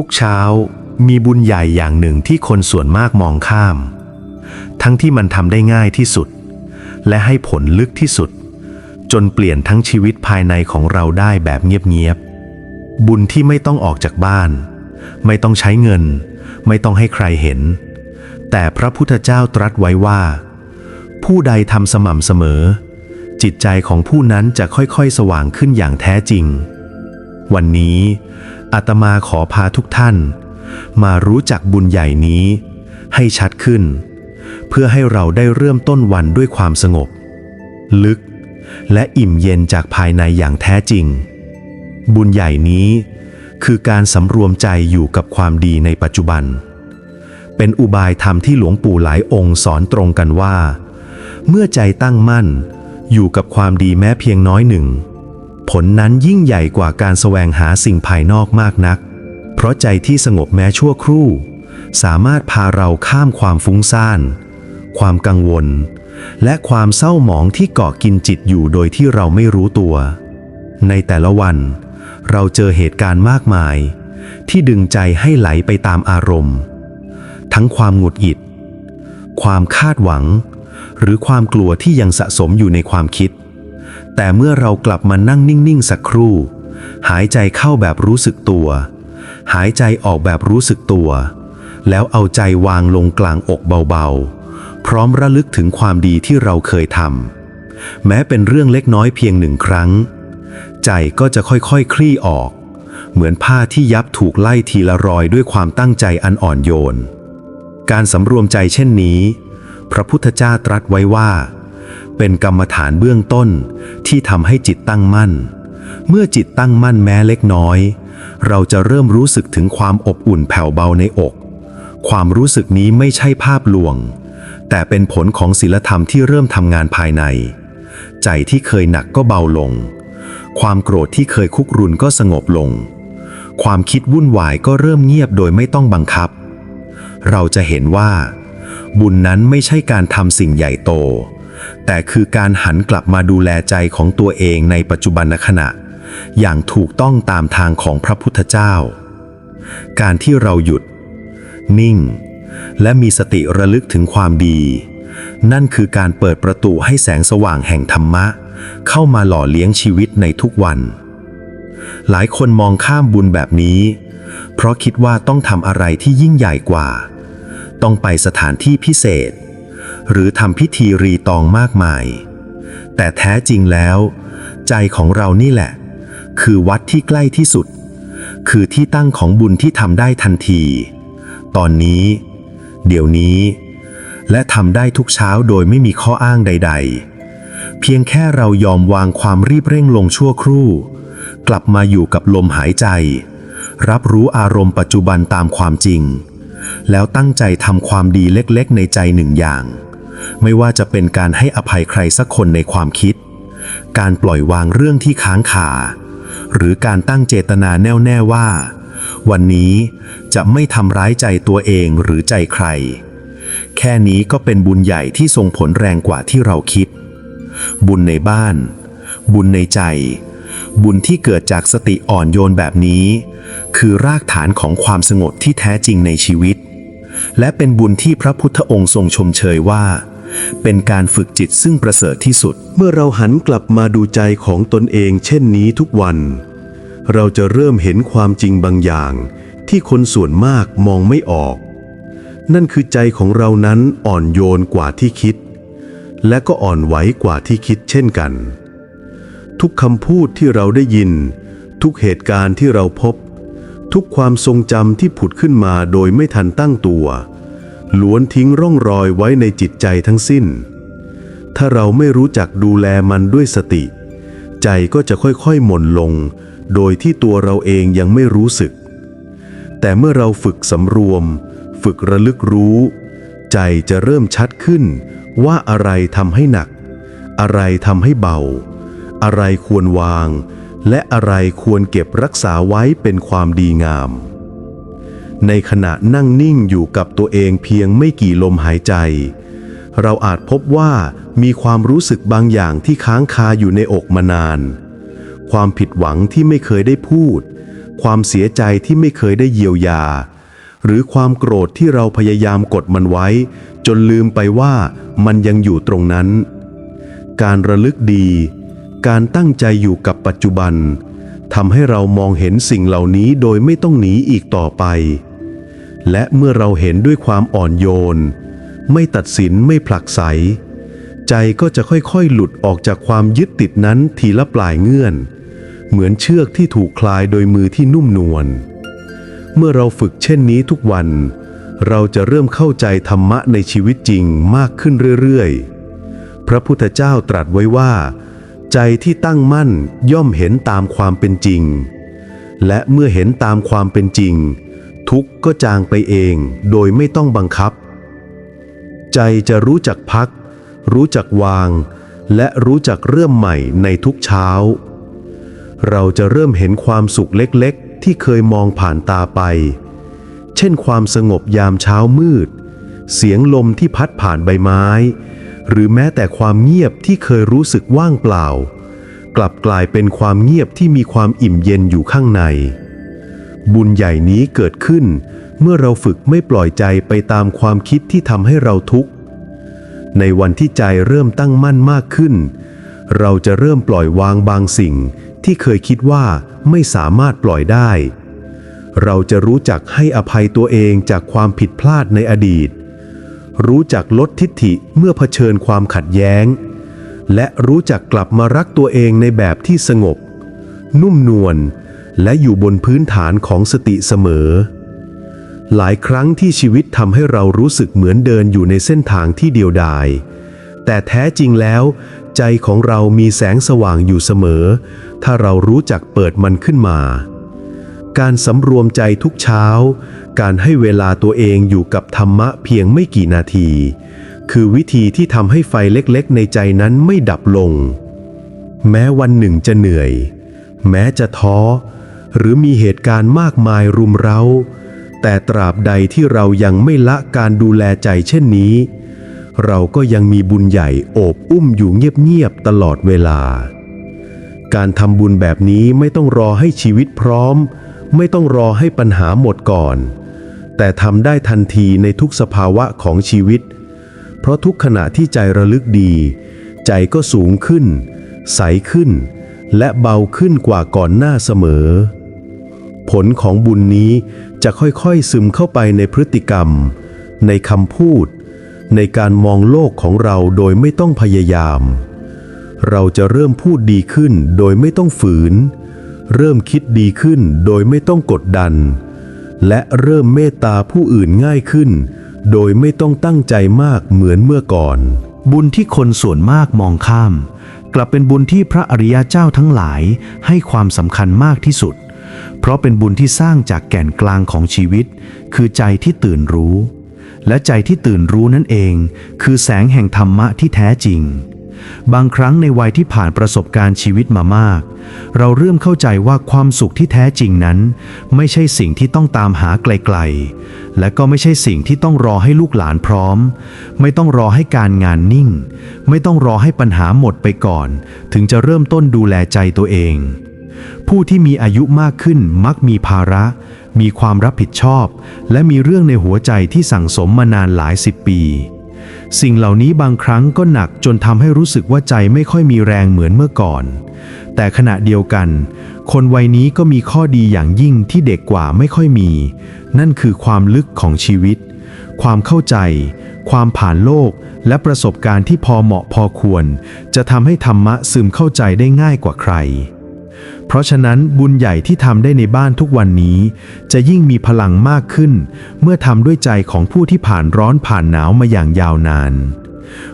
ทุกเช้ามีบุญใหญ่อย่างหนึ่งที่คนส่วนมากมองข้าม ทั้งที่มันทำได้ง่ายที่สุด และให้ผลลึกที่สุด จนเปลี่ยนทั้งชีวิตภายในของเราได้แบบเงียบๆบุญที่ไม่ต้องออกจากบ้าน ไม่ต้องใช้เงิน ไม่ต้องให้ใครเห็น แต่พระพุทธเจ้าตรัสไว้ว่า ผู้ใดทำสม่ำเสมอ จิตใจของผู้นั้นจะค่อยๆ สว่างขึ้นอย่างแท้จริง วันนี้ อาตมาขอพาทุกท่าน มารู้จักบุญใหญ่นี้ ให้ชัดขึ้น เพื่อให้เราได้เริ่มต้นวันด้วยความสงบ ลึก และอิ่มเย็นจากภายในอย่างแท้จริง บุญใหญ่นี้คือการสำรวมใจอยู่กับความดีในปัจจุบัน เป็นอุบายธรรมที่หลวงปู่หลายองค์สอนตรงกันว่า เมื่อใจตั้งมั่น อยู่กับความดีแม้เพียงน้อยหนึ่ง ผลนั้นยิ่งใหญ่กว่าการแสวงหาสิ่งภายนอกมากนัก เพราะใจที่สงบแม้ชั่วครู่ สามารถพาเราข้ามความฟุ้งซ่าน ความกังวล และความเศร้าหมองที่เกาะกินจิตอยู่โดยที่เราไม่รู้ตัว ในแต่ละวัน เราเจอเหตุการณ์มากมาย ที่ดึงใจให้ไหลไปตามอารมณ์ ทั้งความหงุดหงิด ความคาดหวัง หรือความกลัวที่ยังสะสมอยู่ในความคิด แต่เมื่อเรากลับมานั่งนิ่ง ๆ สักครู่ หายใจเข้าแบบรู้สึกตัว หายใจออกแบบรู้สึกตัว แล้วเอาใจวางลงกลางอกเบา ๆ พร้อมระลึกถึงความดีที่เราเคยทำแม้เป็นเรื่องเล็กน้อยเพียงหนึ่งครั้ง ใจก็จะค่อยๆคคลี่ออก เหมือนผ้าที่ยับถูกไล่ทีละรอยด้วยความตั้งใจอันอ่อนโยน การสำรวมใจเช่นนี้ พระพุทธเจ้าตรัสไว้ว่า เป็นกรรมฐานเบื้องต้นที่ทำให้จิตตั้งมั่น เมื่อจิตตั้งมั่นแม้เล็กน้อย เราจะเริ่มรู้สึกถึงความอบอุ่นแผ่วเบาในอก ความรู้สึกนี้ไม่ใช่ภาพลวง แต่เป็นผลของศีลธรรมที่เริ่มทำงานภายใน ใจที่เคยหนักก็เบาลง ความโกรธที่เคยคุกรุนก็สงบลง ความคิดวุ่นวายก็เริ่มเงียบโดยไม่ต้องบังคับ เราจะเห็นว่า บุญนั้นไม่ใช่การทำสิ่งใหญ่โต แต่คือการหันกลับมาดูแลใจของตัวเองในปัจจุบันขณะ อย่างถูกต้องตามทางของพระพุทธเจ้า การที่เราหยุด นิ่ง และมีสติระลึกถึงความดี นั่นคือการเปิดประตูให้แสงสว่างแห่งธรรมะ เข้ามาหล่อเลี้ยงชีวิตในทุกวัน หลายคนมองข้ามบุญแบบนี้ เพราะคิดว่าต้องทำอะไรที่ยิ่งใหญ่กว่า ต้องไปสถานที่พิเศษ หรือทำพิธีรีตองมากมาย แต่แท้จริงแล้ว ใจของเรานี่แหละ คือวัดที่ใกล้ที่สุด คือที่ตั้งของบุญที่ทำได้ทันที ตอนนี้ เดี๋ยวนี้ และทำได้ทุกเช้าโดยไม่มีข้ออ้างใด ๆ เพียงแค่เรายอมวางความรีบเร่งลงชั่วครู่ กลับมาอยู่กับลมหายใจ รับรู้อารมณ์ปัจจุบันตามความจริง แล้วตั้งใจทำความดีเล็กๆ ในใจหนึ่งอย่าง ไม่ว่าจะเป็นการให้อภัยใครสักคนในความคิด การปล่อยวางเรื่องที่ค้างคาหรือการตั้งเจตนาแน่วแน่ว่า วันนี้จะไม่ทำร้ายใจตัวเองหรือใจใคร แค่นี้ก็เป็นบุญใหญ่ที่ส่งผลแรงกว่าที่เราคิด บุญในบ้าน บุญในใจ บุญที่เกิดจากสติอ่อนโยนแบบนี้ คือรากฐานของความสงบที่แท้จริงในชีวิต และเป็นบุญที่พระพุทธองค์ทรงชมเชยว่า เป็นการฝึกจิตซึ่งประเสริฐที่สุด เมื่อเราหันกลับมาดูใจของตนเองเช่นนี้ทุกวัน เราจะเริ่มเห็นความจริงบางอย่าง ที่คนส่วนมากมองไม่ออก นั่นคือใจของเรานั้นอ่อนโยนกว่าที่คิด และก็อ่อนไหวกว่าที่คิดเช่นกัน ทุกคำพูดที่เราได้ยิน ทุกเหตุการณ์ที่เราพบ ทุกความทรงจำที่ผุดขึ้นมาโดยไม่ทันตั้งตัว ล้วนทิ้งร่องรอยไว้ในจิตใจทั้งสิ้น ถ้าเราไม่รู้จักดูแลมันด้วยสติ ใจก็จะค่อยๆหม่นลง โดยที่ตัวเราเองยังไม่รู้สึก แต่เมื่อเราฝึกสำรวม ฝึกระลึกรู้ ใจจะเริ่มชัดขึ้นว่าอะไรทำให้หนัก อะไรทำให้เบา อะไรควรวาง และอะไรควรเก็บรักษาไว้เป็นความดีงาม ในขณะนั่งนิ่งอยู่กับตัวเองเพียงไม่กี่ลมหายใจ เราอาจพบว่ามีความรู้สึกบางอย่างที่ค้างคาอยู่ในอกมานาน ความผิดหวังที่ไม่เคยได้พูด ความเสียใจที่ไม่เคยได้เยียวยา หรือความโกรธที่เราพยายามกดมันไว้ จนลืมไปว่ามันยังอยู่ตรงนั้นการระลึกดี การตั้งใจอยู่กับปัจจุบันทำให้เรามองเห็นสิ่งเหล่านี้โดยไม่ต้องหนีอีกต่อไป และเมื่อเราเห็นด้วยความอ่อนโยน ไม่ตัดสินไม่ผลักไส ใจก็จะค่อยๆ หลุดออกจากความยึดติดนั้นทีละปลายเงื่อน เหมือนเชือกที่ถูกคลายโดยมือที่นุ่มนวล เมื่อเราฝึกเช่นนี้ทุกวัน เราจะเริ่มเข้าใจธรรมะในชีวิตจริงมากขึ้นเรื่อยๆ พระพุทธเจ้าตรัสไว้ว่า ใจที่ตั้งมั่นย่อมเห็นตามความเป็นจริง และเมื่อเห็นตามความเป็นจริง ทุกข์ก็จางไปเองโดยไม่ต้องบังคับ ใจจะรู้จักพัก รู้จักวาง และรู้จักเริ่มใหม่ในทุกเช้า เราจะเริ่มเห็นความสุขเล็กๆ ที่เคยมองผ่านตาไป เช่นความสงบยามเช้ามืด เสียงลมที่พัดผ่านใบไม้ หรือแม้แต่ความเงียบที่เคยรู้สึกว่างเปล่า กลับกลายเป็นความเงียบที่มีความอิ่มเย็นอยู่ข้างใน บุญใหญ่นี้เกิดขึ้น เมื่อเราฝึกไม่ปล่อยใจไปตามความคิดที่ทำให้เราทุกข์ ในวันที่ใจเริ่มตั้งมั่นมากขึ้น เราจะเริ่มปล่อยวางบางสิ่งที่เคยคิดว่าไม่สามารถปล่อยได้ เราจะรู้จักให้อภัยตัวเองจากความผิดพลาดในอดีต รู้จักลดทิฐิเมื่อเผชิญความขัดแย้ง และรู้จักกลับมารักตัวเองในแบบที่สงบ นุ่มนวลและอยู่บนพื้นฐานของสติเสมอ หลายครั้งที่ชีวิตทำให้เรารู้สึกเหมือนเดินอยู่ในเส้นทางที่เดียวดาย แต่แท้จริงแล้ว ใจของเรามีแสงสว่างอยู่เสมอ ถ้าเรารู้จักเปิดมันขึ้นมา การสำรวมใจทุกเช้า การให้เวลาตัวเองอยู่กับธรรมะเพียงไม่กี่นาที คือวิธีที่ทำให้ไฟเล็กๆ ในใจนั้นไม่ดับลง แม้วันหนึ่งจะเหนื่อย แม้จะท้อ หรือมีเหตุการณ์มากมายรุมเร้า แต่ตราบใดที่เรายังไม่ละการดูแลใจเช่นนี้ เราก็ยังมีบุญใหญ่โอบอุ้มอยู่เงียบๆตลอดเวลา การทำบุญแบบนี้ไม่ต้องรอให้ชีวิตพร้อม ไม่ต้องรอให้ปัญหาหมดก่อน แต่ทำได้ทันทีในทุกสภาวะของชีวิต เพราะทุกขณะที่ใจระลึกดี ใจก็สูงขึ้น ใสขึ้น และเบาขึ้นกว่าก่อนหน้าเสมอ ผลของบุญนี้จะค่อยๆซึมเข้าไปในพฤติกรรม ในคำพูด ในการมองโลกของเราโดยไม่ต้องพยายาม เราจะเริ่มพูดดีขึ้นโดยไม่ต้องฝืน เริ่มคิดดีขึ้นโดยไม่ต้องกดดัน และเริ่มเมตตาผู้อื่นง่ายขึ้น โดยไม่ต้องตั้งใจมากเหมือนเมื่อก่อน บุญที่คนส่วนมากมองข้าม กลับเป็นบุญที่พระอริยเจ้าทั้งหลายให้ความสำคัญมากที่สุด เพราะเป็นบุญที่สร้างจากแก่นกลางของชีวิต คือใจที่ตื่นรู้ และใจที่ตื่นรู้นั่นเอง คือแสงแห่งธรรมะที่แท้จริง บางครั้งในวัยที่ผ่านประสบการณ์ชีวิตมามาก เราเริ่มเข้าใจว่าความสุขที่แท้จริงนั้น ไม่ใช่สิ่งที่ต้องตามหาไกลๆ และก็ไม่ใช่สิ่งที่ต้องรอให้ลูกหลานพร้อม ไม่ต้องรอให้การงานนิ่ง ไม่ต้องรอให้ปัญหาหมดไปก่อน ถึงจะเริ่มต้นดูแลใจตัวเอง ผู้ที่มีอายุมากขึ้นมักมีภาระ มีความรับผิดชอบ และมีเรื่องในหัวใจที่สั่งสมมานานหลายสิบปี สิ่งเหล่านี้บางครั้งก็หนักจนทำให้รู้สึกว่าใจไม่ค่อยมีแรงเหมือนเมื่อก่อน แต่ขณะเดียวกัน คนวัยนี้ก็มีข้อดีอย่างยิ่งที่เด็กกว่าไม่ค่อยมี นั่นคือความลึกของชีวิต ความเข้าใจ ความผ่านโลก และประสบการณ์ที่พอเหมาะพอควร จะทำให้ธรรมะซึมเข้าใจได้ง่ายกว่าใคร เพราะฉะนั้นบุญใหญ่ที่ทำได้ในบ้านทุกวันนี้ จะยิ่งมีพลังมากขึ้น เมื่อทำด้วยใจของผู้ที่ผ่านร้อนผ่านหนาวมาอย่างยาวนาน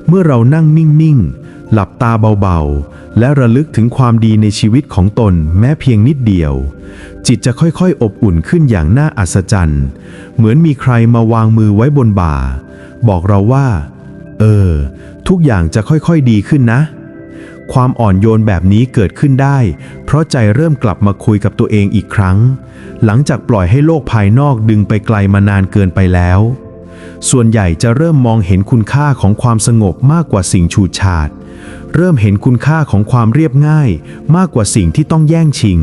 เมื่อเรานั่งนิ่ง ๆ หลับตาเบา ๆ และระลึกถึงความดีในชีวิตของตนแม้เพียงนิดเดียว จิตจะค่อย ๆ อบอุ่นขึ้นอย่างน่าอัศจรรย์ เหมือนมีใครมาวางมือไว้บนบ่า บอกเราว่า เออ ทุกอย่างจะค่อย ๆ ดีขึ้นนะ ความอ่อนโยนแบบนี้เกิดขึ้นได้ เพราะใจเริ่มกลับมาคุยกับตัวเองอีกครั้ง หลังจากปล่อยให้โลกภายนอกดึงไปไกลมานานเกินไปแล้ว ส่วนใหญ่จะเริ่มมองเห็นคุณค่าของความสงบมากกว่าสิ่งฉูดฉาด เริ่มเห็นคุณค่าของความเรียบง่ายมากกว่าสิ่งที่ต้องแย่งชิง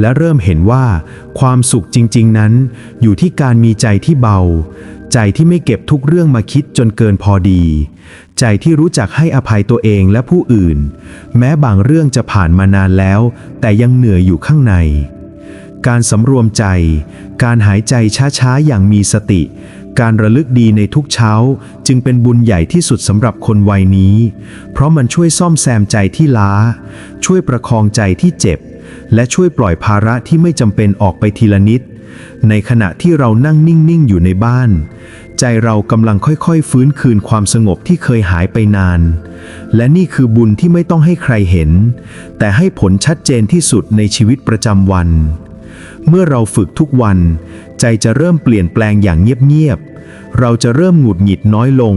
และเริ่มเห็นว่าความสุขจริง ๆ นั้นอยู่ที่การมีใจที่เบา ใจที่ไม่เก็บทุกเรื่องมาคิดจนเกินพอดี ใจที่รู้จักให้อภัยตัวเองและผู้อื่น แม้บางเรื่องจะผ่านมานานแล้ว แต่ยังเหนื่อยอยู่ข้างในการสำรวมใจ การหายใจช้าๆ อย่างมีสติ การระลึกดีในทุกเช้าจึงเป็นบุญใหญ่ที่สุดสำหรับคนวัยนี้ เพราะมันช่วยซ่อมแซมใจที่ล้า ช่วยประคองใจที่เจ็บ และช่วยปล่อยภาระที่ไม่จำเป็นออกไปทีละนิด ในขณะที่เรานั่งนิ่ง ๆ อยู่ในบ้าน ใจเรากำลังค่อย ๆ ฟื้นคืนความสงบที่เคยหายไปนาน และนี่คือบุญที่ไม่ต้องให้ใครเห็น แต่ให้ผลชัดเจนที่สุดในชีวิตประจำวันเมื่อเราฝึกทุกวัน ใจจะเริ่มเปลี่ยนแปลงอย่างเงียบๆ เราจะเริ่มหงุดหงิดน้อยลง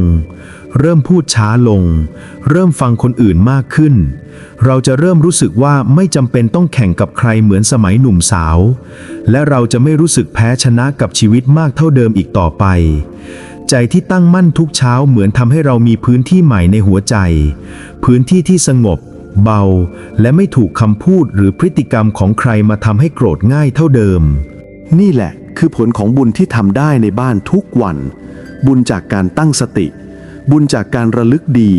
เริ่มพูดช้าลง เริ่มฟังคนอื่นมากขึ้น เราจะเริ่มรู้สึกว่าไม่จำเป็นต้องแข่งกับใครเหมือนสมัยหนุ่มสาว และเราจะไม่รู้สึกแพ้ชนะกับชีวิตมากเท่าเดิมอีกต่อไป ใจที่ตั้งมั่นทุกเช้าเหมือนทำให้เรามีพื้นที่ใหม่ในหัวใจ พื้นที่ที่สงบเบาและไม่ถูกคำพูดหรือพฤติกรรมของใครมาทำให้โกรธง่ายเท่าเดิม นี่แหละคือผลของบุญที่ทำได้ในบ้านทุกวัน บุญจากการตั้งสติ บุญจากการระลึกดี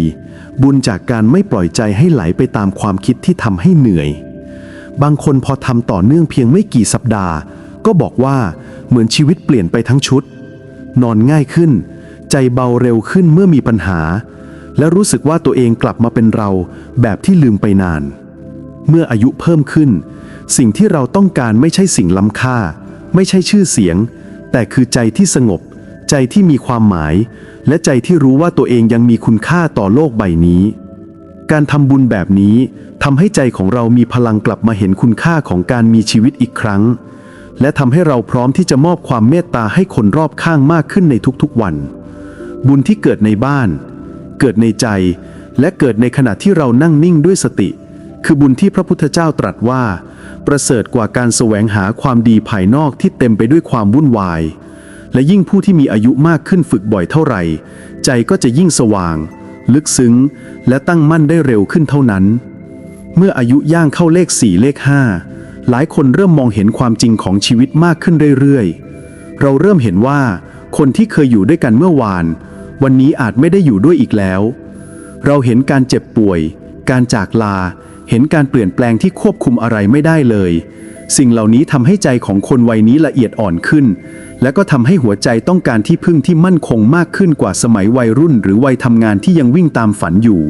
บุญจากการไม่ปล่อยใจให้ไหลไปตามความคิดที่ทำให้เหนื่อย บางคนพอทำต่อเนื่องเพียงไม่กี่สัปดาห์ ก็บอกว่าเหมือนชีวิตเปลี่ยนไปทั้งชุด นอนง่ายขึ้น ใจเบาเร็วขึ้นเมื่อมีปัญหา และรู้สึกว่าตัวเองกลับมาเป็นเราแบบที่ลืมไปนาน เมื่ออายุเพิ่มขึ้น สิ่งที่เราต้องการไม่ใช่สิ่งล้ำค่า ไม่ใช่ชื่อเสียง แต่คือใจที่สงบ ใจที่มีความหมาย และใจที่รู้ว่าตัวเองยังมีคุณค่าต่อโลกใบนี้ การทำบุญแบบนี้ทำให้ใจของเรามีพลังกลับมาเห็นคุณค่าของการมีชีวิตอีกครั้ง และทำให้เราพร้อมที่จะมอบความเมตตาให้คนรอบข้างมากขึ้นในทุกๆวัน บุญที่เกิดในบ้าน เกิดในใจ และเกิดในขณะที่เรานั่งนิ่งด้วยสติ คือบุญที่พระพุทธเจ้าตรัสว่า ประเสริฐกว่าการแสวงหาความดีภายนอกที่เต็มไปด้วยความวุ่นวาย และยิ่งผู้ที่มีอายุมากขึ้นฝึกบ่อยเท่าไหร่ ใจก็จะยิ่งสว่าง ลึกซึ้ง และตั้งมั่นได้เร็วขึ้นเท่านั้น เมื่ออายุย่างเข้าเลขสี่เลขห้าหลายคนเริ่มมองเห็นความจริงของชีวิตมากขึ้นเรื่อยๆ เราเริ่มเห็นว่า คนที่เคยอยู่ด้วยกันเมื่อวาน วันนี้อาจไม่ได้อยู่ด้วยอีกแล้ว เราเห็นการเจ็บป่วย การจากลา เห็นการเปลี่ยนแปลงที่ควบคุมอะไรไม่ได้เลย สิ่งเหล่านี้ทำให้ใจของคนวัยนี้ละเอียดอ่อนขึ้น และก็ทำให้หัวใจต้องการที่พึ่งที่มั่นคงมากขึ้นกว่าสมัยวัยรุ่น หรือวัยทำงานที่ยังวิ่งตามฝันอยู่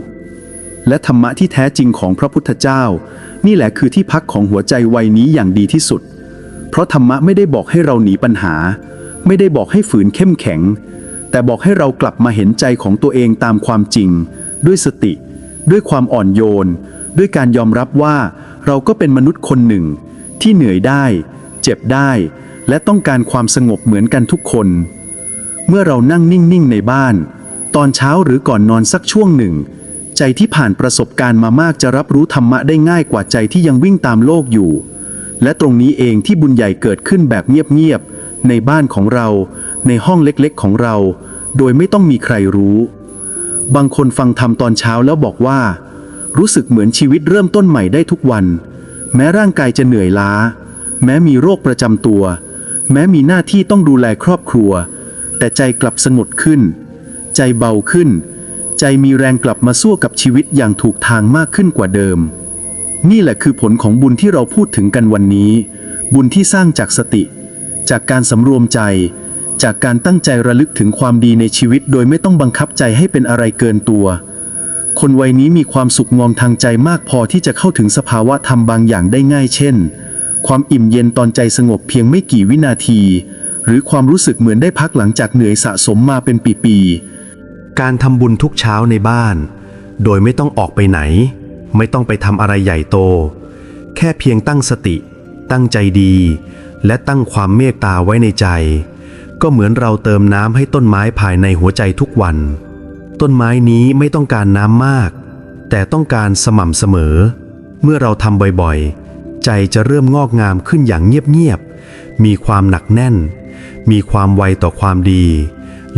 และธรรมะที่แท้จริงของพระพุทธเจ้า นี่แหละคือที่พักของหัวใจวัยนี้อย่างดีที่สุด เพราะธรรมะไม่ได้บอกให้เราหนีปัญหา ไม่ได้บอกให้ฝืนเข้มแข็ง แต่บอกให้เรากลับมาเห็นใจของตัวเองตามความจริง ด้วยสติ ด้วยความอ่อนโยน ด้วยการยอมรับว่าเราก็เป็นมนุษย์คนหนึ่ง ที่เหนื่อยได้ เจ็บได้ และต้องการความสงบเหมือนกันทุกคน เมื่อเรานั่งนิ่งๆในบ้าน ตอนเช้าหรือก่อนนอนสักช่วงหนึ่ง ใจที่ผ่านประสบการณ์มามากจะรับรู้ธรรมะได้ง่ายกว่าใจที่ยังวิ่งตามโลกอยู่ และตรงนี้เองที่บุญใหญ่เกิดขึ้นแบบเงียบๆในบ้านของเรา ในห้องเล็กๆของเรา โดยไม่ต้องมีใครรู้ บางคนฟังธรรมตอนเช้าแล้วบอกว่า รู้สึกเหมือนชีวิตเริ่มต้นใหม่ได้ทุกวัน แม้ร่างกายจะเหนื่อยล้า แม้มีโรคประจำตัว แม้มีหน้าที่ต้องดูแลครอบครัว แต่ใจกลับสงบขึ้น ใจเบาขึ้น ใจมีแรงกลับมาสู้กับชีวิตอย่างถูกทางมากขึ้นกว่าเดิม นี่แหละคือผลของบุญที่เราพูดถึงกันวันนี้ บุญที่สร้างจากสติ จากการสำรวมใจ จากการตั้งใจระลึกถึงความดีในชีวิต โดยไม่ต้องบังคับใจให้เป็นอะไรเกินตัว คนวัยนี้มีความสุขงอมทางใจมากพอที่จะเข้าถึงสภาวะธรรมบางอย่างได้ง่ายเช่น ความอิ่มเย็นตอนใจสงบเพียงไม่กี่วินาที หรือความรู้สึกเหมือนได้พักหลังจากเหนื่อยสะสมมาเป็นปีๆ การทำบุญทุกเช้าในบ้าน โดยไม่ต้องออกไปไหน ไม่ต้องไปทำอะไรใหญ่โต แค่เพียงตั้งสติ ตั้งใจดี และตั้งความเมตตาไว้ในใจ ก็เหมือนเราเติมน้ำให้ต้นไม้ภายในหัวใจทุกวัน ต้นไม้นี้ไม่ต้องการน้ำมาก แต่ต้องการสม่ำเสมอ เมื่อเราทำบ่อยๆ ใจจะเริ่มงอกงามขึ้นอย่างเงียบๆ มีความหนักแน่น มีความไวต่อความดี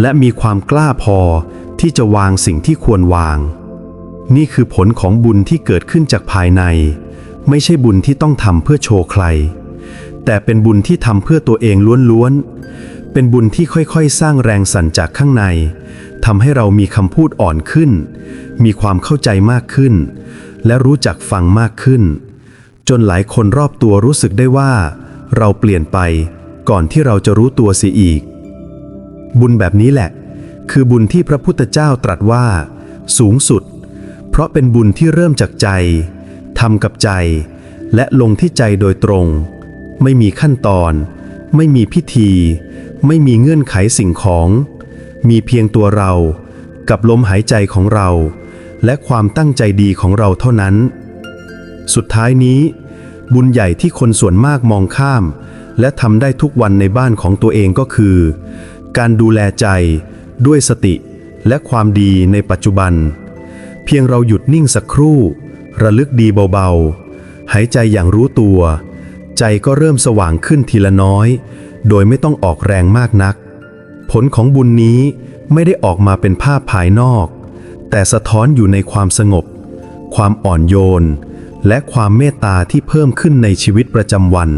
และมีความกล้าพอที่จะวางสิ่งที่ควรวาง นี่คือผลของบุญที่เกิดขึ้นจากภายใน ไม่ใช่บุญที่ต้องทำเพื่อโชว์ใคร แต่เป็นบุญที่ทำเพื่อตัวเองล้วนๆ เป็นบุญที่ค่อยๆ สร้างแรงสั่นจากข้างใน ทำให้เรามีคำพูดอ่อนขึ้น มีความเข้าใจมากขึ้น และรู้จักฟังมากขึ้น จนหลายคนรอบตัวรู้สึกได้ว่า เราเปลี่ยนไปก่อนที่เราจะรู้ตัวเสียอีก บุญแบบนี้แหละ คือบุญที่พระพุทธเจ้าตรัสว่า สูงสุด เพราะเป็นบุญที่เริ่มจากใจทำกับใจ และลงที่ใจโดยตรง ไม่มีขั้นตอน ไม่มีพิธี ไม่มีเงื่อนไขสิ่งของ มีเพียงตัวเรา กับลมหายใจของเรา และความตั้งใจดีของเราเท่านั้น สุดท้ายนี้ บุญใหญ่ที่คนส่วนมากมองข้าม และทำได้ทุกวันในบ้านของตัวเองก็คือ การดูแลใจ ด้วยสติ และความดีในปัจจุบัน เพียงเราหยุดนิ่งสักครู่ ระลึกดีเบาๆ หายใจอย่างรู้ตัว ใจก็เริ่มสว่างขึ้นทีละน้อย โดยไม่ต้องออกแรงมากนัก ผลของบุญนี้ไม่ได้ออกมาเป็นภาพภายนอก แต่สะท้อนอยู่ในความสงบ ความอ่อนโยน และความเมตตาที่เพิ่มขึ้นในชีวิตประจำวัน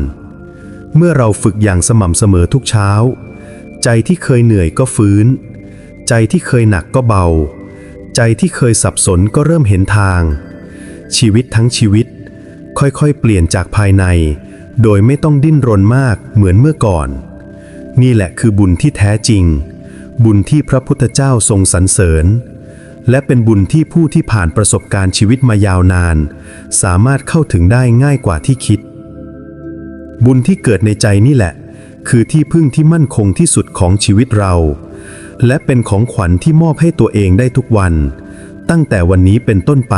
เมื่อเราฝึกอย่างสม่ำเสมอทุกเช้า ใจที่เคยเหนื่อยก็ฟื้น ใจที่เคยหนักก็เบา ใจที่เคยสับสนก็เริ่มเห็นทาง ชีวิตทั้งชีวิต ค่อยๆ เปลี่ยนจากภายใน โดยไม่ต้องดิ้นรนมากเหมือนเมื่อก่อน นี่แหละคือบุญที่แท้จริง บุญที่พระพุทธเจ้าทรงสรรเสริญ และเป็นบุญที่ผู้ที่ผ่านประสบการณ์ชีวิตมายาวนาน สามารถเข้าถึงได้ง่ายกว่าที่คิด บุญที่เกิดในใจนี่แหละ คือที่พึ่งที่มั่นคงที่สุดของชีวิตเรา และเป็นของขวัญที่มอบให้ตัวเองได้ทุกวัน ตั้งแต่วันนี้เป็นต้นไป